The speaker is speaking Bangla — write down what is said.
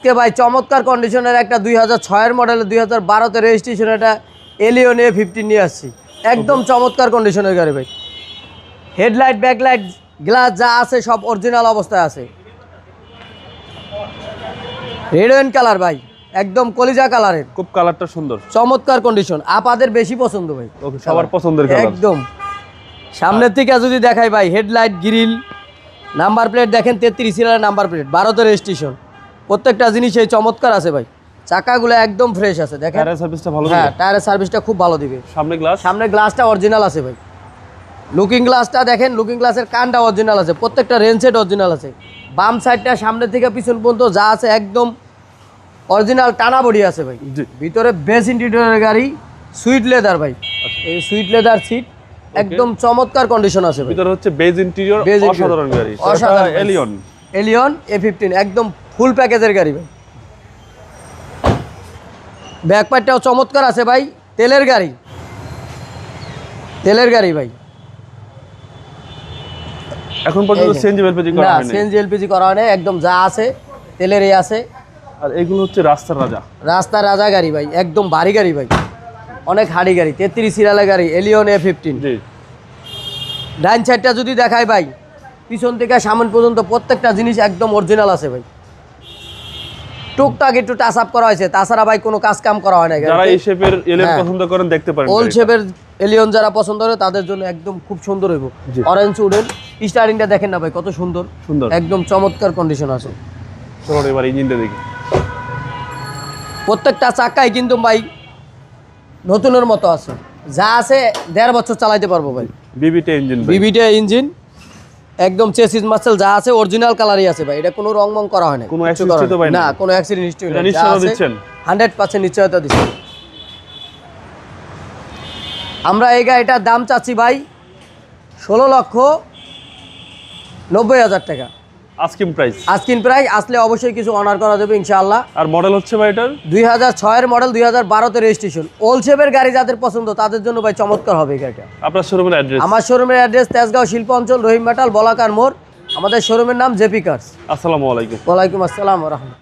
আজকে ভাই চমৎকার কন্ডিশনের একটা দুই হাজার ছয়ের মডেলের দুই হাজার বারোতে রেজিস্ট্রেশন এটা এলিয়ন এ ফিফটিন নিয়ে আসছি। একদম চমৎকার কন্ডিশনের গাড়ি ভাই। হেডলাইট ব্যাকলাইট গ্লাস যা আছে সব অরিজিনাল অবস্থায় আছে। রেড অ্যান্ড কালার ভাই একদম কলিজা কালারের খুব কালারটা সুন্দর। চমৎকার কন্ডিশন আপাদের বেশি পছন্দ ভাই। ওকে সবার পছন্দের একদম। সামনের থেকে যদি দেখাই ভাই হেডলাইট গ্রিল নাম্বার প্লেট দেখেন তেত্রিশ সিরিয়ালের নাম্বার প্লেট ভারতের রেজিস্ট্রেশন প্রত্যেকটা জিনিস এই চমৎকার আছে ভাই। চাকাগুলো একদম ফ্রেশ আছে দেখেন। টায়ারের সার্ভিসটা ভালো হ্যাঁ টায়ারের সার্ভিসটা খুব ভালো দিবে। সামনে গ্লাস সামনে গ্লাসটা অরিজিনাল আছে ভাই। লুকিং গ্লাসটা দেখেন লুকিং গ্লাসের কানটা অরিজিনাল আছে প্রত্যেকটা রেঞ্জ সেট অরিজিনাল আছে। বাম সাইডটা সামনে থেকে পিছন পর্যন্ত যা আছে একদম অরিজিনাল টানা বডি আছে ভাই। ভিতরে বেস ইন্টিরিয়রের গাড়ি সুইট লেদার ভাই। এই সুইট লেদার সিট একদম চমৎকার কন্ডিশন আছে ভাই। ভিতরে হচ্ছে বেজ ইন্টেরিয়র। অসাধারণ গাড়ি। অসাধারণ এলিয়ন এলিয়ন এ ফিফটিন একদম ফুল প্যাকেজের গাড়ি ভাই। ব্যাকপারটাও চমৎকার আছে ভাই তেলের গাড়ি। তেলের গাড়ি ভাই। এখন পর্যন্ত। সিএনজি এলপিজি করা না হয়নি? সিএনজি এলপিজি করা হয় না একদম যা আছে তেলেরই আছে। আর এগুলো হচ্ছে রাস্তার রাজা। রাস্তার রাজা গাড়ি ভাই একদম ভারী গাড়ি ভাই। অনেক হাড়ি গাড়ি তেত্রিশ সিরিয়ালের গাড়ি এলিয়ন এ ফিফটিন ডাইন সাইডটা যদি দেখায় ভাই পিছন থেকে সামনে পর্যন্ত প্রত্যেকটা জিনিস একদম অরিজিনাল আছে ভাই। টুকটাক একটু টাচ আপ করা হয়েছে। তাছাড়া ভাই কোনো কাজ কাম করা হয় না যারা এই শেপের এলিয়ন হ্যাঁ। পছন্দ করেন দেখতে পারেন ওল শেপের এলিয়ন যারা পছন্দ করে তাদের জন্য একদম খুব সুন্দর হইব। অরেঞ্জ উডেন স্টারিংটা দেখেন না ভাই কত সুন্দর। সুন্দর। একদম চমৎকার কন্ডিশন আছে। চলুন এবার ইঞ্জিনটা দেখি। প্রত্যেকটা চাকাই কিন্তু ভাই নতুনের মতো আছে। যা আছে দেড় বছর চালাইতে পারব ভাই। বিবিটা ইঞ্জিন বিবিটা ইঞ্জিন একদম চেসিস মাসেল যা আছে অরিজিনাল কালারই আছে ভাই। এটা কোনো রং মং করা হয় না কোনো অ্যাক্সিডেন্ট পাই না? না কোনো অ্যাক্সিডেন্ট হিস্ট্রি এটা নিশ্চয়তা দিচ্ছেন? হান্ড্রেড পার্সেন্ট নিশ্চয়তা দিচ্ছি। আমরা এই গাড়িটার দাম চাচ্ছি ভাই ষোলো লক্ষ নব্বই হাজার টাকা। আস্কিং প্রাইস আস্কিন প্রাইস আসলে অবশ্যই কিছু অনার করা যাবে ইনশাআল্লাহ। আর মডেল হচ্ছে ভাই এটার? দুই হাজার ছয়ের মডেল দুই হাজার বারোতে রেজিস্ট্রেশন ওলসেপের গাড়ি যাদের পছন্দ তাদের জন্য ভাই চমৎকার হবে গাড়িটা। আপনার শোরুমের অ্যাড্রেস আমার শোরুমের অ্যাড্রেস তেজগাঁও শিল্প অঞ্চল রহিম মেটাল বলাকার মোড়। আমাদের শোরুমের নাম জেপি কার্স আসসালামু আলাইকুম। ওয়ালাইকুম আসসালাম রহমতুল্লাহ।